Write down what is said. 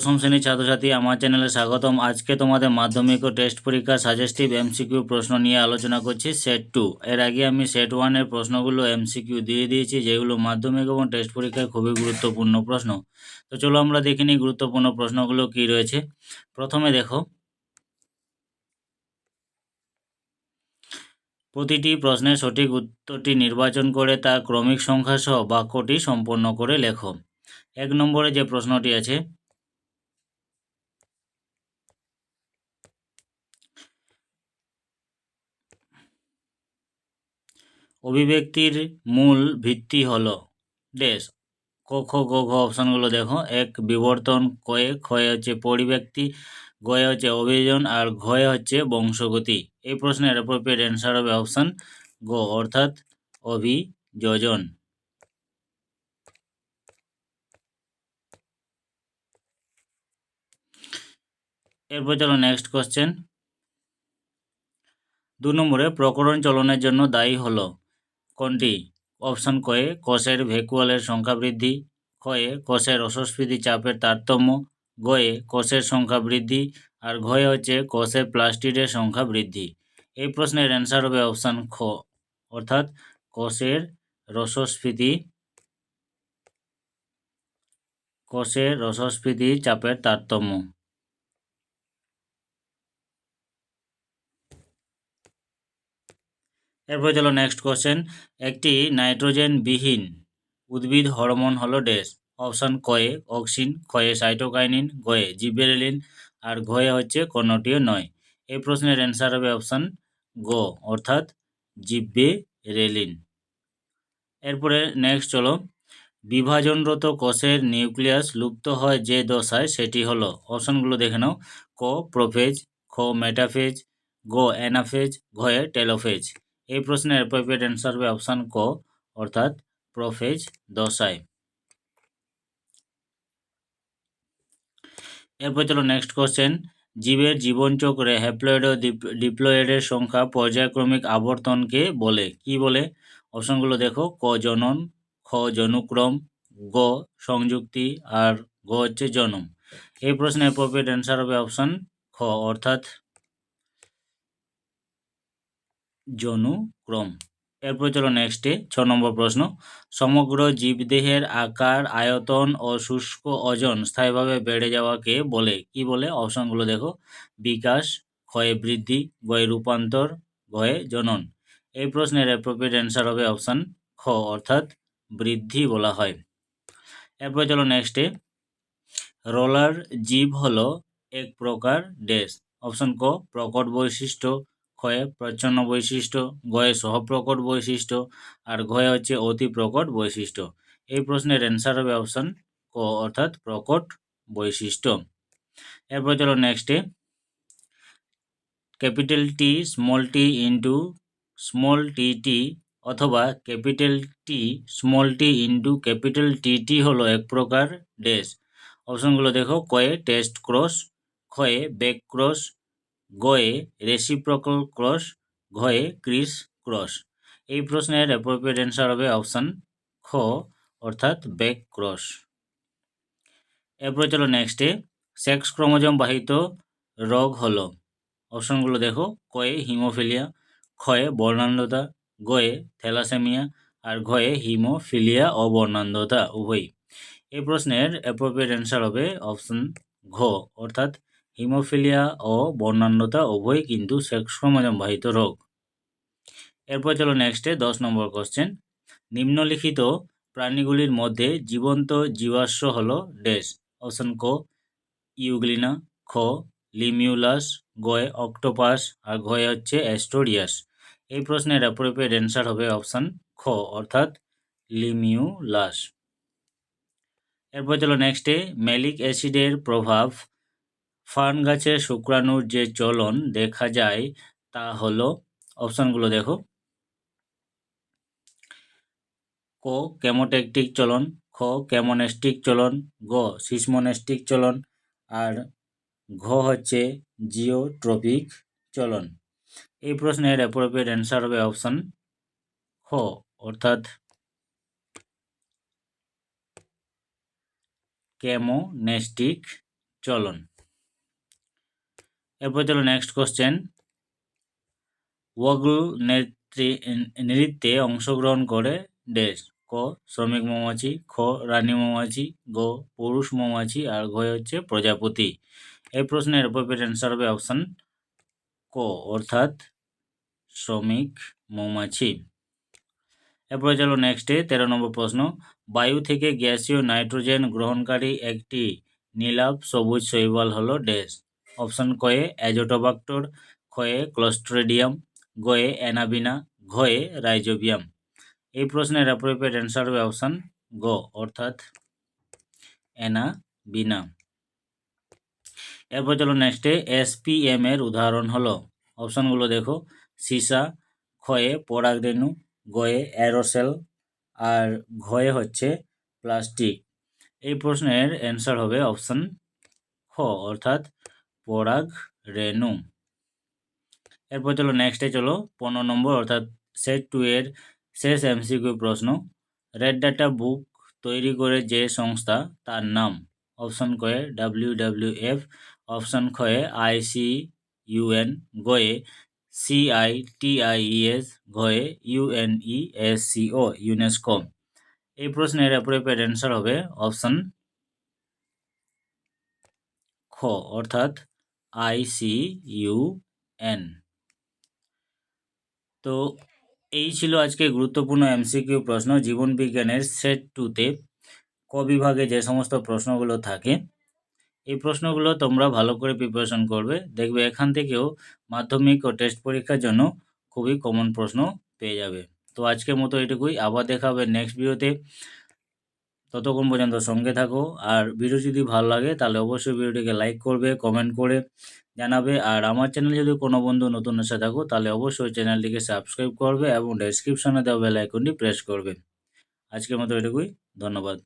দশম শ্রেণির ছাত্রছাত্রী, আমার চ্যানেলে স্বাগতম। আজকে তোমাদের মাধ্যমিক ও টেস্ট পরীক্ষার সাজেস্টিভ এমসিকিউ প্রশ্ন নিয়ে আলোচনা করছি, সেট টু। এর আগে আমি সেট ওয়ানের প্রশ্নগুলো এমসিকিউ দিয়ে দিয়েছি, যেগুলো মাধ্যমিক এবং টেস্ট পরীক্ষায় খুবই গুরুত্বপূর্ণ প্রশ্ন। তো চলো আমরা দেখে নিই গুরুত্বপূর্ণ প্রশ্নগুলো কি রয়েছে। প্রথমে দেখো, প্রতিটি প্রশ্নের সঠিক উত্তরটি নির্বাচন করে তা ক্রমিক সংখ্যা সহ বাক্যটি সম্পন্ন করে লেখো। এক নম্বরে যে প্রশ্নটি আছে অভিব্যক্তির মূল ভিত্তি হলো ড্যাশ ক, খ, গ, ঘ অপশানগুলো দেখো। এক, বিবর্তন, কয়ে, ক্ষয়ে হচ্ছে পরিব্যক্তি, গয়ে হচ্ছে অভিযোজন, আর ঘয়ে হচ্ছে বংশগতি। এই প্রশ্নের অ্যাপ্রোপ্রিয়েট অ্যান্সার হবে অপশান গ, অর্থাৎ অভিযোজন। এরপর চলো নেক্সট কোশ্চেন দু নম্বরে প্রকরণ চলনের জন্য দায়ী হলো। কোনটি? অপশান কয়ে কোষের ভেকুয়ালের সংখ্যা বৃদ্ধি। ক্ষয়ে কোষের অসস্ফীতি চাপের তারতম্য। গয়ে কোষের সংখ্যা বৃদ্ধি। আর ঘয়ে হচ্ছে কোষের প্লাস্টিডের সংখ্যা বৃদ্ধি। এই প্রশ্নের অ্যান্সার হবে অপশান খ। অর্থাৎ কোষের রসস্ফীতি কোষের রসস্ফীতি চাপের তারতম্য। এরপর চলো নেক্সট কোশ্চেন একটি নাইট্রোজেন বিহীন উদ্ভিদ হরমোন হলো ড্যাশ। অপশান কয়ে অক্সিন ক্ষয়ে সাইটোকাইনিন গয়ে জিবেরেলিন, আর ঘয়ে হচ্ছে কোনোটিও নয়। এই প্রশ্নের অ্যান্সার হবে অপশান গ, অর্থাৎ জিব্বে রেলিন এরপরে নেক্সট চলো। বিভাজনরত কোষের নিউক্লিয়াস লুপ্ত হয় যে দশায় সেটি হলো, অপশানগুলো দেখে নাও। ক, প্রোফেজ, খ, মেটাফেজ, গ, অ্যানাফেজ ঘয়ে টেলোফেজ। এই প্রশ্নের অ্যাপ্রোপ্রিয়েট অ্যান্সার হবে অপশান ক, অর্থাৎ প্রোফেজ দশায়। এরপর চলো নেক্সট কোশ্চেন জীবের জীবনচক্রে হ্যাপ্লয়েড ও ডিপ্লয়েডের সংখ্যা পর্যায়ক্রমিক আবর্তনকে বলে। কি বলে? অপশনগুলো দেখো, ক জনন, খ জনুক্রম, গ সংযুক্তি, আর গ হচ্ছে জনম। এই প্রশ্নের অ্যাপ্রোপ্রিয়েট অ্যান্সার হবে অপশন খ, অর্থাৎ জনুক্রম এরপর চলো নেক্সটে ছ নম্বর প্রশ্ন। সমগ্র জীবদেহের আকার, আয়তন ও শুষ্ক ওজন স্থায়ীভাবে বেড়ে যাওয়াকে বলে? কি বলে? অপশনগুলো দেখো। বিকাশ, ক্ষয়ে বৃদ্ধি, গয়ে রূপান্তর, গয়ে জনন। এই প্রশ্নের অ্যাপ্রোপ্রিয়েট অ্যান্সার হবে অপশান খ, অর্থাৎ বৃদ্ধি বলা হয়। এরপর চলো নেক্সটে রোলার জীব হলো এক প্রকার ড্যাশ অপশন ক, প্রকট বৈশিষ্ট্য ক্ষয়ে প্রচ্ছন্ন বৈশিষ্ট্য, গয়ে সহপ্রকট বৈশিষ্ট্য, আর ঘয়ে হচ্ছে অতি প্রকট বৈশিষ্ট্য। এই প্রশ্নের অ্যান্সার হবে অপশান ক, অর্থাৎ প্রকট বৈশিষ্ট্য। এরপর চলো নেক্সটে capital T small T into small T T অথবা capital T small T into capital T T হলো এক প্রকার ড্যাশ অপশনগুলো দেখো কয়ে টেস্ট ক্রস ক্ষয়ে ব্যাক ক্রস গয়ে রেসিপ্রকল ক্রস ঘয়ে ক্রিস ক্রস এই প্রশ্নের অ্যাপ্রোপ্রিয়েট অ্যান্সার হবে অপশান খ, অর্থাৎ ব্যাক ক্রস এরপরে চলো নেক্সটে সেক্স ক্রোমোজোম বাহিত রোগ হলো। অপশনগুলো দেখো, কয়ে হিমোফিলিয়া ক্ষয়ে বর্ণান্ধতা, গয়ে থ্যালাসেমিয়া, আর ঘয়ে হিমোফিলিয়া ও বর্ণান্ধতা উভয়ই। এই প্রশ্নের অ্যাপ্রোপ্রিয়েট অ্যান্সার হবে অপশন ঘ, অর্থাৎ হিমোফিলিয়া ও বর্ণান্যতা উভয় কিন্তু সেক্স রোগ। এরপর চলো নেক্সটে দশ নম্বর কোশ্চেন নিম্নলিখিত প্রাণীগুলির মধ্যে জীবন্ত জীবাশ্ম হল ড্যাশ অপশন ক, ইউগ্লিনা। খ, লিমিউলাস। গয়ে অক্টোপাস। আর ঘয়ে হচ্ছে অ্যাস্টোরিয়াস। এই প্রশ্নের অ্যাপ্রোপ্রিয়েট অ্যান্সার হবে অপশান খ, অর্থাৎ লিমিউলাস। এরপর চলো নেক্সটে ম্যালিক অ্যাসিডের প্রভাব ফার্ন গাছের শুক্রাণুর যে চলন দেখা যায়, তা হলো, অপশানগুলো দেখো। ক, কেমোটেকটিক চলন খ, ক্যামোনেস্টিক চলন গ, সিসমোনেস্টিক চলন আর ঘ হচ্ছে জিওট্রপিক চলন এই প্রশ্নের অ্যাপ্রোপ্রিয়েট অ্যান্সার হবে অপশান খ, অর্থাৎ ক্যামোনেস্টিক চলন এরপর চলো নেক্সট কোশ্চেন ওয়াগল নৃত্যে অংশগ্রহণ করে ড্যাশ ক, শ্রমিক মৌমাছি, খ, রানী মৌমাছি, গ, পুরুষ মৌমাছি, আর ঘ হচ্ছে প্রজাপতি। এই প্রশ্নের অ্যাপ্রোপ্রিয়েট অ্যান্সার হবে অপশান ক, অর্থাৎ শ্রমিক মৌমাছি। এরপরে চলো নেক্সটে তেরো নম্বর প্রশ্ন। বায়ু থেকে গ্যাসীয় নাইট্রোজেন গ্রহণকারী একটি নীলাভ সবুজ শৈবাল হলো ড্যাশ অপশান কয়ে অ্যাজোটোবাক্টর খয়ে ক্লস্ট্রেডিয়াম গয়ে অ্যানাবিনা ঘয়ে রাইজোবিয়াম এই প্রশ্নের অ্যাপ্রোপ্রিয়েট অ্যান্সার হবে অপশান গ অর্থাৎ অ্যানাবিনা এরপর চলো নেক্সটে এসপিএম এর উদাহরণ হলো। অপশানগুলো দেখো। সীসা, ক্ষয়ে পরাগরেণু, গয়ে অ্যারোসেল, আর ঘয়ে হচ্ছে প্লাস্টিক। এই প্রশ্নের অ্যান্সার হবে অপশান খ, অর্থাৎ পরাগ রেণু। এরপর চলো নেক্সটে চলো, পনেরো নম্বর, অর্থাৎ সেট টু এর শেষ এমসিকিউ প্রশ্ন। রেড ডাটা বুক তৈরি করে যে সংস্থা, তার নাম অপশন কয়ে ডাব্লিউ ডাব্লিউ এফ অপশন খয়ে আইসি ইউএন গয়ে সিআইটিআইএস ঘয়ে ইউএনইএসসিও ইউনেস্কো এই প্রশ্নের অ্যাপ্রোপ্রিয়েট অ্যান্সার হবে অপশন খ, অর্থাৎ আইসিইউএন তো এই ছিল আজকে গুরুত্বপূর্ণ এমসিকিউ প্রশ্ন, জীবন বিজ্ঞানের সেট টুতে ক বিভাগে যে সমস্ত প্রশ্নগুলো থাকে। এই প্রশ্নগুলো তোমরা ভালো করে প্রিপারেশন করবে। দেখবে এখান থেকেও মাধ্যমিক ও টেস্ট পরীক্ষার জন্য খুবই কমন প্রশ্ন পেয়ে যাবে। তো আজকের মতো এটুকুই। আবার দেখা হবে নেক্সট ভিডিওতে ততক্ষণ পর্যন্ত সঙ্গে থাকো। আর ভিডিও যদি ভালো লাগে, তাহলে অবশ্যই ভিডিওটিকে লাইক করবে কমেন্ট করে জানাবে। আর আমার চ্যানেল যদি কোনো বন্ধু নতুন এসে থাকো, তাহলে অবশ্যই চ্যানেলটিকে সাবস্ক্রাইব করবে এবং ডেসক্রিপশনে দেওয়া বেল আইকনটি প্রেস করবে। আজকের মতো এটুকুই। ধন্যবাদ।